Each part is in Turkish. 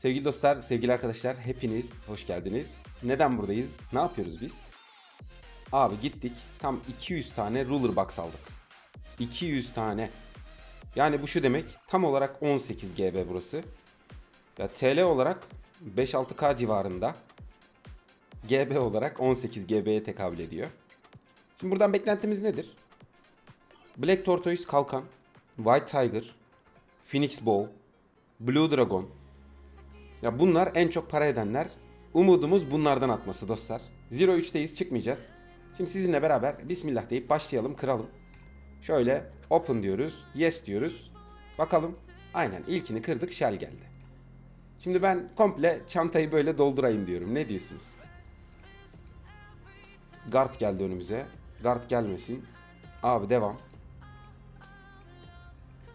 Sevgili dostlar, sevgili arkadaşlar hepiniz hoş geldiniz. Neden buradayız? Ne yapıyoruz biz? Abi gittik tam 200 tane ruler box aldık. 200 tane. Yani bu şu demek tam olarak 18 GB burası. Ya TL olarak 5-6K civarında. GB olarak 18 GB'ye tekabül ediyor. Şimdi buradan beklentimiz nedir? Black Tortoise Kalkan, White Tiger, Phoenix Bow, Blue Dragon. Ya bunlar en çok para edenler. Umudumuz bunlardan atması dostlar. Zero 3'teyiz çıkmayacağız. Şimdi sizinle beraber Bismillah deyip başlayalım kıralım. Şöyle open diyoruz. Yes diyoruz. Bakalım. Aynen ilkini kırdık shell geldi. Şimdi ben komple çantayı böyle doldurayım diyorum. Ne diyorsunuz? Guard geldi önümüze. Guard gelmesin. Abi devam.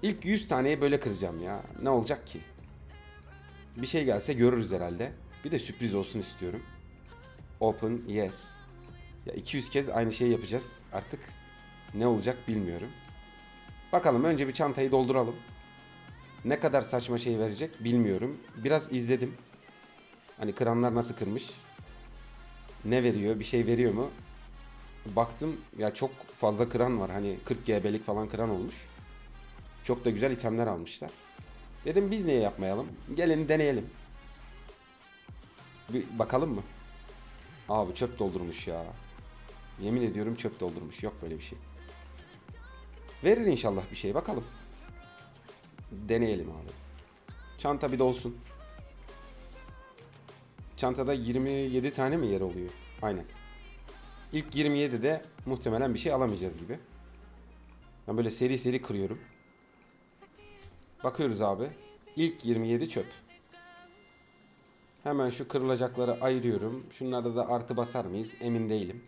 İlk 100 taneyi böyle kıracağım ya. Ne olacak ki? Bir şey gelse görürüz herhalde. Bir de sürpriz olsun istiyorum. Open yes. Ya 200 kez aynı şeyi yapacağız. Artık ne olacak bilmiyorum. Bakalım önce bir çantayı dolduralım. Ne kadar saçma şey verecek bilmiyorum. Biraz izledim. Hani kıranlar nasıl kırmış. Ne veriyor? Bir şey veriyor mu? Baktım ya çok fazla kıran var. Hani 40 GB'lik falan kıran olmuş. Çok da güzel itemler almışlar. Dedim biz niye yapmayalım? Gelin deneyelim. Bir bakalım mı? Abi çöp doldurmuş ya. Yemin ediyorum çöp doldurmuş. Yok böyle bir şey. Verir inşallah bir şey. Bakalım. Deneyelim abi. Çanta bir dolsun. Çantada 27 tane mi yer oluyor? Aynen. İlk 27'de muhtemelen bir şey alamayacağız gibi. Ben böyle seri seri kırıyorum. Bakıyoruz abi. İlk 27 çöp. Hemen şu kırılacakları ayırıyorum. Şunlarda da artı basar mıyız? Emin değilim.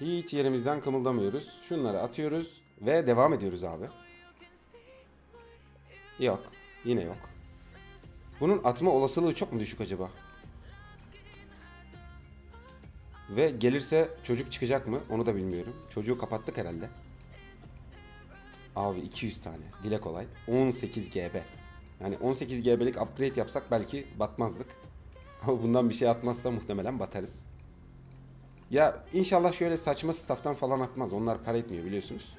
Hiç yerimizden kımıldamıyoruz. Şunları atıyoruz ve devam ediyoruz abi. Yok. Yine yok. Bunun atma olasılığı çok mu düşük acaba? Ve gelirse çocuk çıkacak mı? Onu da bilmiyorum. Çocuğu kapattık herhalde. Abi 200 tane. Dile kolay. 18 GB. Yani 18 GB'lik upgrade yapsak belki batmazdık. Ama bundan bir şey atmazsa muhtemelen batarız. Ya inşallah şöyle saçma staff'tan falan atmaz. Onlar para etmiyor biliyorsunuz.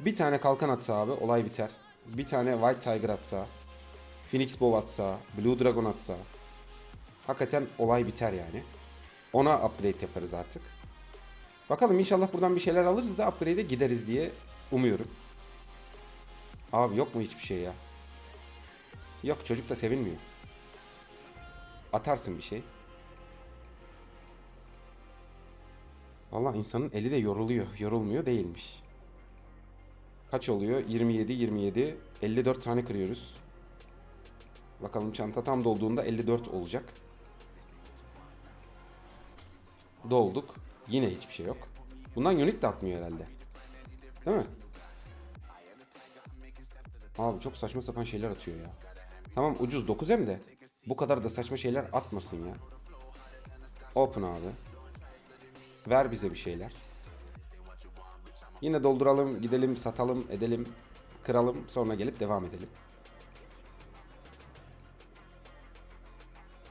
Bir tane kalkan atsa abi olay biter. Bir tane White Tiger atsa. Phoenix Bow atsa. Blue Dragon atsa. Hakikaten olay biter yani. Ona upgrade yaparız artık. Bakalım inşallah buradan bir şeyler alırız da upgrade'e gideriz diye umuyorum. Abi yok mu hiçbir şey ya? Yok çocuk da sevinmiyor. Atarsın bir şey. Valla insanın eli de yoruluyor. Yorulmuyor değilmiş. Kaç oluyor? 27, 27. 54 tane kırıyoruz. Bakalım çanta tam dolduğunda 54 olacak. Dolduk. Yine hiçbir şey yok. Bundan unit de atmıyor herhalde. Değil mi? Abi çok saçma sapan şeyler atıyor ya. Tamam ucuz 9M de bu kadar da saçma şeyler atmasın ya. Open abi. Ver bize bir şeyler. Yine dolduralım, gidelim, satalım, edelim, kıralım, sonra gelip devam edelim.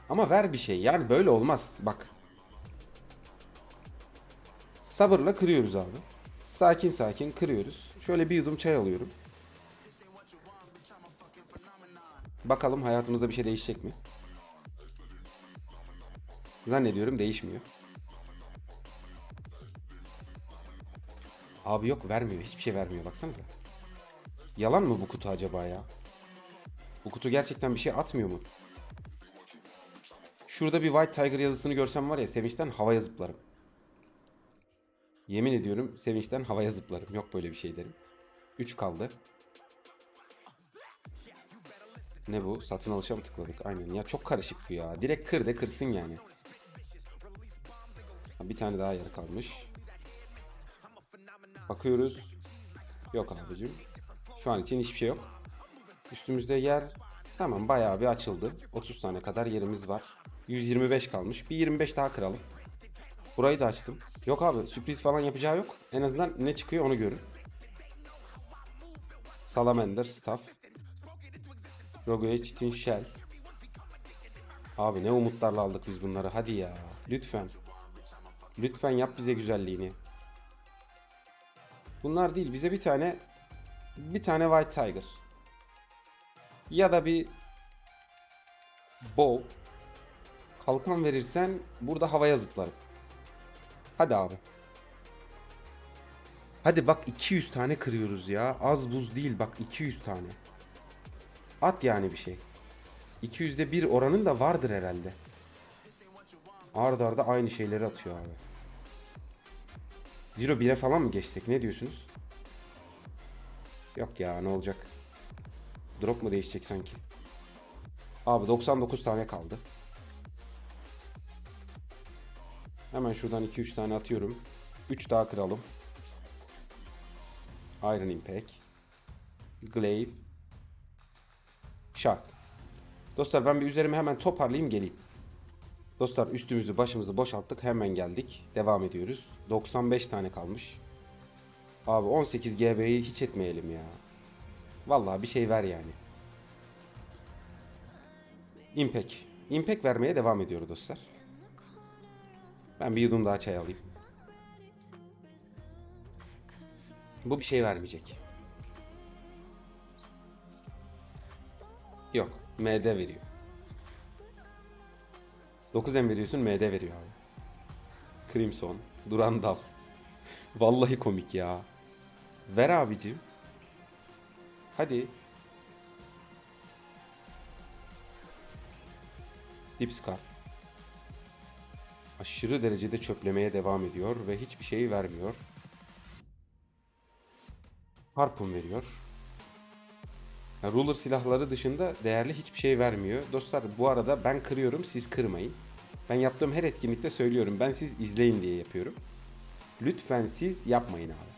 Ama ver bir şey. Yani böyle olmaz. Bak. Sabırla kırıyoruz abi. Sakin sakin kırıyoruz. Şöyle bir yudum çay alıyorum. Bakalım hayatımızda bir şey değişecek mi? Zannediyorum değişmiyor. Abi yok vermiyor. Hiçbir şey vermiyor. Baksanıza. Yalan mı bu kutu acaba ya? Bu kutu gerçekten bir şey atmıyor mu? Şurada bir White Tiger yazısını görsem var ya sevinçten havaya zıplarım. Yemin ediyorum sevinçten havaya zıplarım. Yok böyle bir şey derim. 3 kaldı. Ne bu? Satın alışa mı tıkladık? Aynen. Ya çok karışık bu ya. Direkt kır de kırsın yani. Bir tane daha yarı kalmış. Bakıyoruz. Yok abicim. Şu an için hiçbir şey yok. Üstümüzde yer tamam bayağı bir açıldı. 30 tane kadar yerimiz var. 125 kalmış. Bir 25 daha kıralım. Burayı da açtım. Yok abi sürpriz falan yapacağı yok. En azından ne çıkıyor onu görün. Salamander, Staff. Rogue Chitin Shell. Abi ne umutlarla aldık biz bunları. Hadi ya. Lütfen. Lütfen yap bize güzelliğini. Bunlar değil. Bize bir tane bir tane White Tiger. Ya da bir Bow. Kalkan verirsen burada havaya zıplarım. Hadi abi. Hadi bak 200 tane kırıyoruz ya. Az buz değil bak 200 tane. At yani bir şey. 200'de bir oranın da vardır herhalde. Arda arda aynı şeyleri atıyor abi. Zero 1'e falan mı geçsek ne diyorsunuz? Yok ya ne olacak? Drop mu değişecek sanki? Abi 99 tane kaldı. Hemen şuradan 2-3 tane atıyorum. 3 daha kıralım. Iron Impact. Glaive. Shard. Dostlar ben bir üzerimi hemen toparlayayım geleyim. Dostlar üstümüzü başımızı boşalttık hemen geldik. Devam ediyoruz. 95 tane kalmış. Abi 18 GB'yi hiç etmeyelim ya. Vallahi bir şey ver yani. Impact. Impact vermeye devam ediyor dostlar. Ben bir yudum daha çay alayım. Bu bir şey vermeyecek. Yok. MD veriyor. 9 M veriyorsun MD veriyor abi. Crimson. Durandal. Vallahi komik ya. Ver abicim. Hadi. Dipscar. Aşırı derecede çöplemeye devam ediyor ve hiçbir şey vermiyor. Harpun veriyor. Ya ruler silahları dışında değerli hiçbir şey vermiyor. Dostlar bu arada ben kırıyorum siz kırmayın. Ben yaptığım her etkinlikte söylüyorum. Ben siz izleyin diye yapıyorum. Lütfen siz yapmayın abi.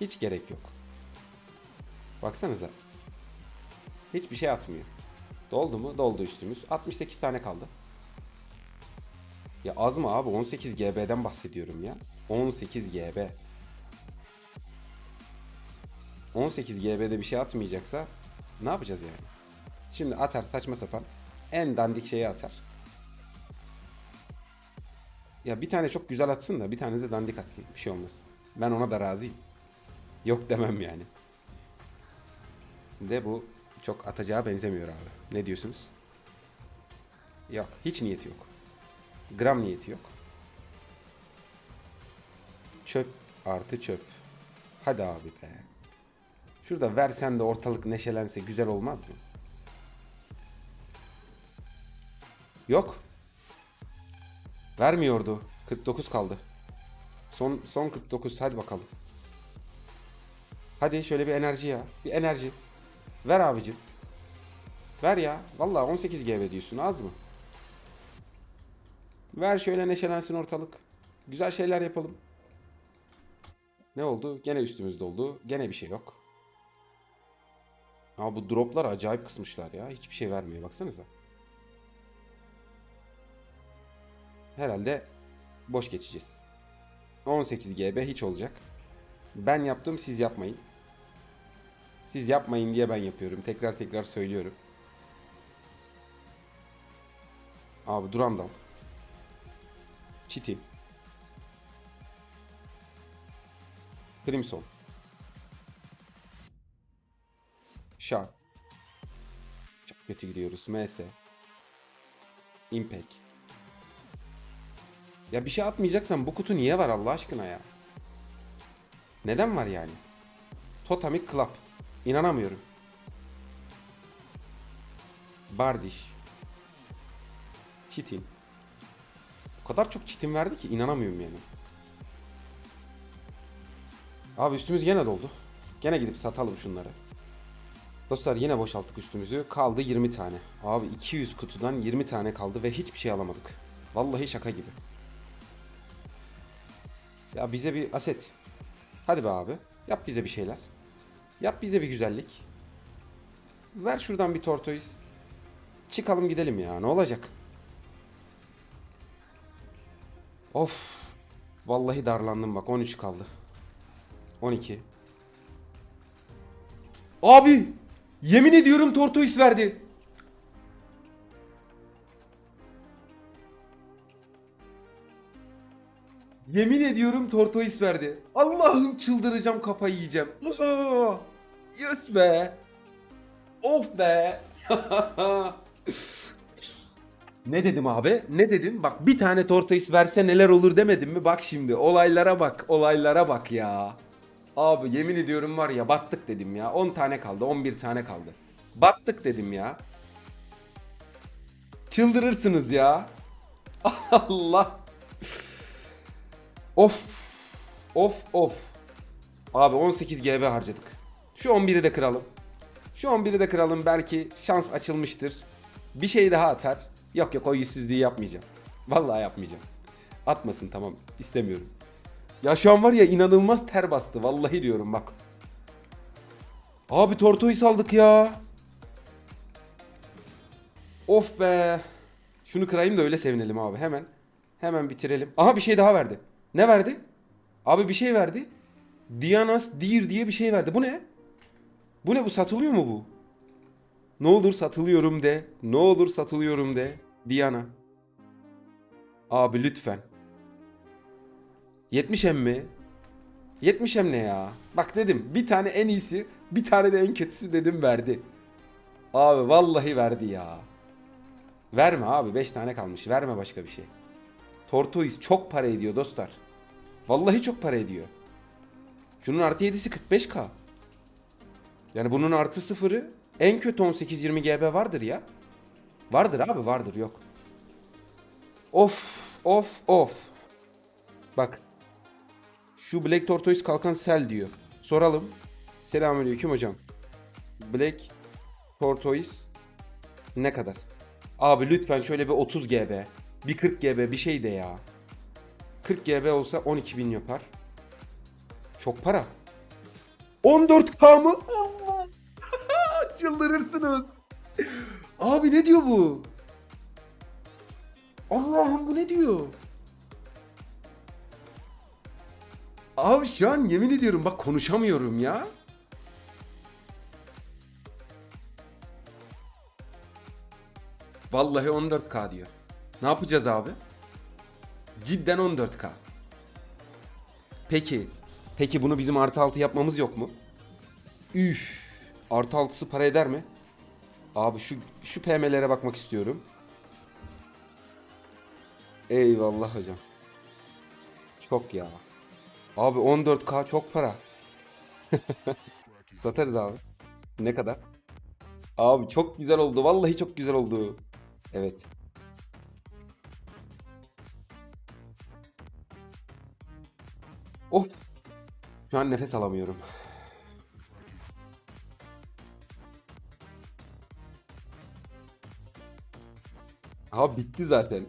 Hiç gerek yok. Baksanıza. Hiçbir şey atmıyor. Doldu mu? Doldu üstümüz. 68 tane kaldı. Ya az mı abi? 18 GB'den bahsediyorum ya. 18 GB. 18 GB'de bir şey atmayacaksa ne yapacağız yani? Şimdi atar saçma sapan. En dandik şeyi atar. Ya bir tane çok güzel atsın da bir tane de dandik atsın. Bir şey olmaz. Ben ona da razıyım. Yok demem yani. De bu çok atacağı benzemiyor abi. Ne diyorsunuz? Yok. Hiç niyeti yok. Gram niyeti yok. Çöp artı çöp. Hadi abi be. Şurada versen de ortalık neşelense güzel olmaz mı? Yok. Vermiyordu. 49 kaldı. Son son 49 hadi bakalım. Hadi şöyle bir enerji ya. Bir enerji. Ver abicim. Ver ya. Vallahi 18 GB diyorsun az mı? Ver şöyle neşelensin ortalık. Güzel şeyler yapalım. Ne oldu? Gene üstümüzde oldu. Gene bir şey yok. Ama bu droplar acayip kısmışlar ya. Hiçbir şey vermiyor. Baksanıza. Herhalde boş geçeceğiz. 18 GB hiç olacak. Ben yaptım siz yapmayın. Siz yapmayın diye ben yapıyorum. Tekrar tekrar söylüyorum. Abi Durandal. Çitim. Crimson. Sharp. Çok kötü gidiyoruz. MS. Impact. Ya bir şey atmayacaksan bu kutu niye var Allah aşkına ya? Neden var yani? Totemic Club. İnanamıyorum. Bardiş. Çitin. O kadar çok çitin verdi ki inanamıyorum yani. Abi üstümüz gene doldu. Gene gidip satalım şunları. Dostlar yine boşalttık üstümüzü. Kaldı 20 tane. Abi 200 kutudan 20 tane kaldı ve hiçbir şey alamadık. Vallahi şaka gibi. Ya bize bir aset. Hadi be abi. Yap bize bir şeyler. Yap bize bir güzellik. Ver şuradan bir tortoise. Çıkalım gidelim ya. Ne olacak? Of. Vallahi darlandım bak. 13 kaldı. 12. Abi. Yemin ediyorum tortoise verdi. Yemin ediyorum tortoise verdi. Allah'ım çıldıracağım kafayı yiyeceğim. Yes be. Of be. ne dedim abi? Ne dedim? Bak bir tane tortoise verse neler olur demedim mi? Bak şimdi olaylara bak. Olaylara bak ya. Abi yemin ediyorum var ya battık dedim ya. 10 tane kaldı 11 tane kaldı. Battık dedim ya. Çıldırırsınız ya. Allah. Of. Of of. Abi 18 GB harcadık. Şu 11'i de kıralım. Şu 11'i de kıralım belki şans açılmıştır. Bir şey daha atar. Yok yok o yüzsüzlüğü yapmayacağım. Vallahi yapmayacağım. Atmasın tamam istemiyorum. Ya şu an var ya inanılmaz ter bastı. Vallahi diyorum bak. Abi tortoise aldık ya. Of be. Şunu kırayım da öyle sevinelim abi. Hemen. Hemen bitirelim. Aha bir şey daha verdi. Ne verdi? Abi bir şey verdi. Dianas Deer diye bir şey verdi. Bu ne? Bu ne bu satılıyor mu bu? Ne olur satılıyorum de. Ne olur satılıyorum de. Diana. Abi lütfen. 70 em mi? 70 em ne ya? Bak dedim bir tane en iyisi bir tane de en kötüsü dedim verdi. Abi vallahi verdi ya. Verme abi 5 tane kalmış. Verme başka bir şey. Tortoise çok para ediyor dostlar. Vallahi çok para ediyor. Şunun artı 7'si 45k. Yani bunun artı sıfırı en kötü 18-20 GB vardır ya. Vardır abi vardır yok. Of of of. Bak. Şu Black Tortoise kalkan sel diyor. Soralım. Selamünaleyküm hocam. Black Tortoise ne kadar? Abi lütfen şöyle bir 30 GB. Bir 40 GB bir şey de ya. 40 GB olsa 12.000 yapar. Çok para. 14K mı? Allah. Çıldırırsınız. Abi ne diyor bu? Allah'ım bu ne diyor? Abi şu an yemin ediyorum bak konuşamıyorum ya. Vallahi 14K diyor. Ne yapacağız abi? Cidden 14K. Peki. Peki bunu bizim artı altı yapmamız yok mu? Üf. Artı altısı para eder mi? Abi şu şu PM'lere bakmak istiyorum. Eyvallah hocam. Çok ya. Abi 14K çok para. Satarız abi. Ne kadar? Abi çok güzel oldu. Vallahi çok güzel oldu. Evet. Of. Şu an nefes alamıyorum. Abi bitti zaten.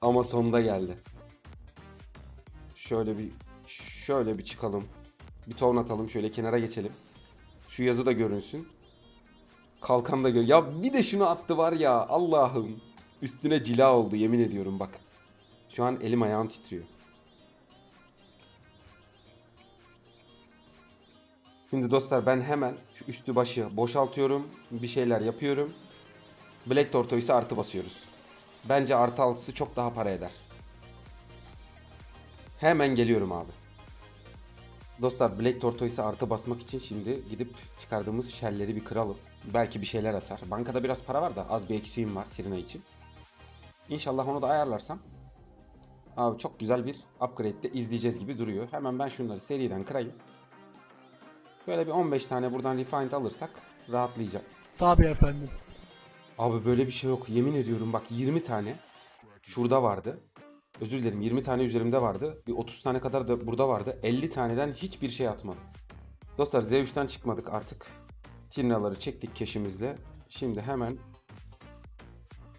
Ama sonunda geldi. Şöyle bir şöyle bir çıkalım. Bir ton atalım şöyle kenara geçelim. Şu yazı da görünsün. Kalkan da gör. Ya bir de şunu attı var ya Allah'ım. Üstüne cila oldu yemin ediyorum bak. Şu an elim ayağım titriyor. Şimdi dostlar ben hemen şu üstü başı boşaltıyorum. Bir şeyler yapıyorum. Black Tortoise'e artı basıyoruz. Bence artı altısı çok daha para eder. Hemen geliyorum abi. Dostlar Black Tortoise'e artı basmak için şimdi gidip çıkardığımız shell'leri bir kıralım. Belki bir şeyler atar. Bankada biraz para var da az bir eksiğim var Trina için. İnşallah onu da ayarlarsam. Abi çok güzel bir upgrade'de izleyeceğiz gibi duruyor. Hemen ben şunları seriden kırayım. Şöyle bir 15 tane buradan refined alırsak rahatlayacak. Tabii efendim. Abi böyle bir şey yok. Yemin ediyorum bak 20 tane şurada vardı. Özür dilerim 20 tane üzerimde vardı. Bir 30 tane kadar da burada vardı. 50 taneden hiçbir şey atmadım. Dostlar Z3'ten çıkmadık artık. Tirnaları çektik keşimizle. Şimdi hemen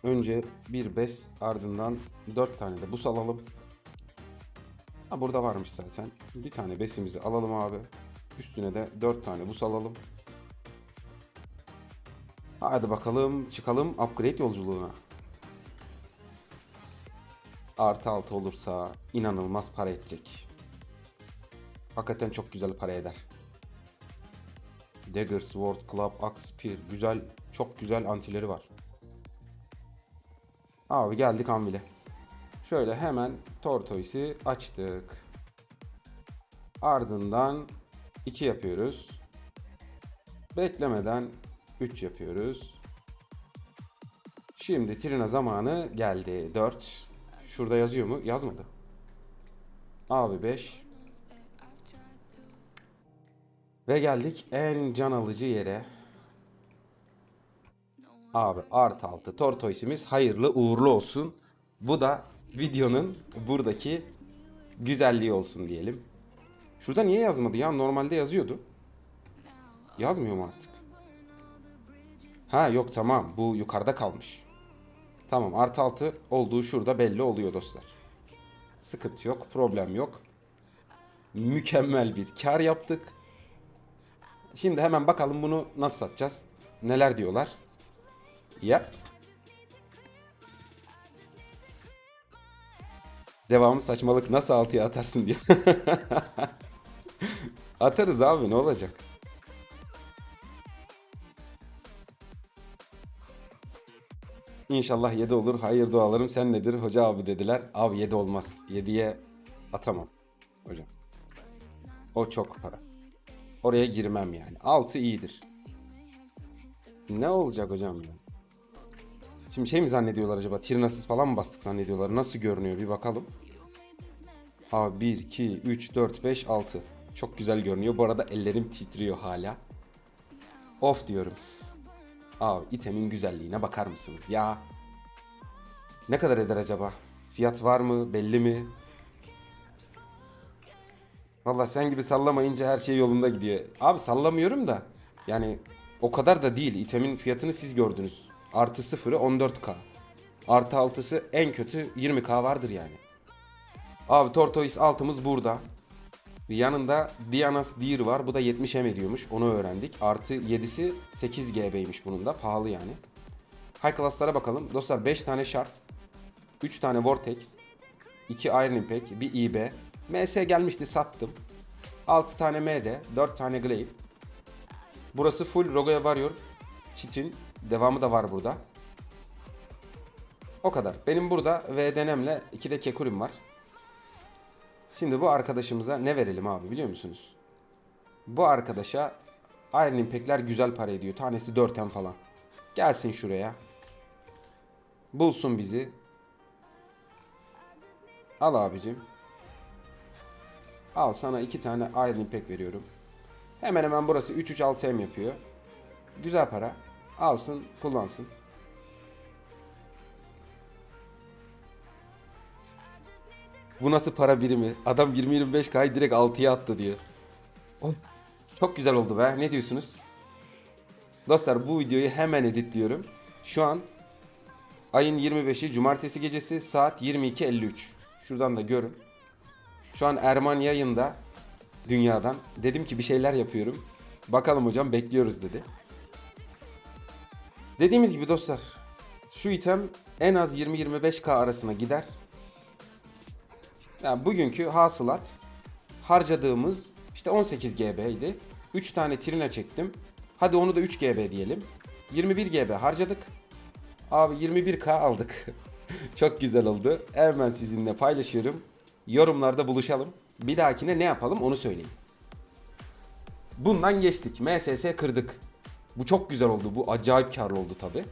önce bir bes ardından 4 tane de bus alalım. Ha burada varmış zaten. Bir tane besimizi alalım abi. Üstüne de 4 tane bus alalım. Hadi bakalım çıkalım upgrade yolculuğuna. Artı altı olursa inanılmaz para edecek. Hakikaten çok güzel para eder. Dagger, Sword, Club, Axe, Spear. Güzel, çok güzel antileri var. Abi geldik Anvil'e. Şöyle hemen Tortoise'i açtık. Ardından 2 yapıyoruz. Beklemeden 3 yapıyoruz. Şimdi Trina zamanı geldi. 4. Şurada yazıyor mu? Yazmadı. Abi 5. Ve geldik en can alıcı yere. Abi art altı tortoisimiz hayırlı uğurlu olsun. Bu da videonun buradaki güzelliği olsun diyelim. Şurada niye yazmadı ya? Normalde yazıyordu. Yazmıyor mu artık? Ha yok tamam bu yukarıda kalmış. Tamam artı altı olduğu şurada belli oluyor dostlar. Sıkıntı yok problem yok. Mükemmel bir kar yaptık. Şimdi hemen bakalım bunu nasıl satacağız. Neler diyorlar. Yap. Devamı saçmalık nasıl altıya atarsın diyor. Atarız abi ne olacak? İnşallah 7 olur. Hayır dualarım sen nedir hoca abi dediler. Abi 7 olmaz. 7'ye atamam hocam. O çok para. Oraya girmem yani. 6 iyidir. Ne olacak hocam ya? Şimdi şey mi zannediyorlar acaba? Tirnasız falan mı bastık zannediyorlar? Nasıl görünüyor bir bakalım. Abi 1, 2, 3, 4, 5, 6. Çok güzel görünüyor. Bu arada ellerim titriyor hala. Of diyorum. Abi itemin güzelliğine bakar mısınız ya? Ne kadar eder acaba? Fiyat var mı? Belli mi? Valla sen gibi sallamayınca her şey yolunda gidiyor. Abi sallamıyorum da. Yani o kadar da değil. İtemin fiyatını siz gördünüz. Artı sıfırı 14k. Artı altısı en kötü 20k vardır yani. Abi Tortoise altımız burada. Yanında Dianas Deer var. Bu da 70 M ediyormuş. Onu öğrendik. Artı 7'si 8 GB'ymiş bunun da. Pahalı yani. High class'lara bakalım. Dostlar 5 tane şart. 3 tane Vortex. 2 Iron Impact. 1 IB. MS gelmişti sattım. 6 tane MD. 4 tane Glaive. Burası full Rogo'ya Warrior. Çitin. Devamı da var burada. O kadar. Benim burada VDN'mle 2 de Kekurim var. Şimdi bu arkadaşımıza ne verelim abi biliyor musunuz? Bu arkadaşa Iron Impact'ler güzel para ediyor. Tanesi 4M falan. Gelsin şuraya. Bulsun bizi. Al abicim. Al sana iki tane Iron Impact veriyorum. Hemen hemen burası 3-3-6M yapıyor. Güzel para. Alsın kullansın. Bu nasıl para birimi? Adam 20-25K'yı direkt 6'ya attı diyor. Oh, çok güzel oldu be. Ne diyorsunuz? Dostlar bu videoyu hemen editliyorum. Şu an ayın 25'i cumartesi gecesi saat 22.53. Şuradan da görün. Şu an Erman yayında dünyadan. Dedim ki bir şeyler yapıyorum. Bakalım hocam bekliyoruz dedi. Dediğimiz gibi dostlar şu item en az 20-25k arasına gider. Yani bugünkü hasılat harcadığımız işte 18 GB idi. 3 tane trine çektim. Hadi onu da 3 GB diyelim. 21 GB harcadık. Abi 21k aldık. Çok güzel oldu. Hemen sizinle paylaşıyorum. Yorumlarda buluşalım. Bir dahakine ne yapalım onu söyleyin. Bundan geçtik. MSS kırdık. Bu çok güzel oldu. Bu acayip karlı oldu tabi.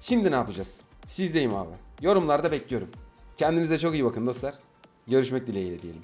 Şimdi ne yapacağız? Sizdeyim abi. Yorumlarda bekliyorum. Kendinize çok iyi bakın dostlar. Görüşmek dileğiyle diyelim.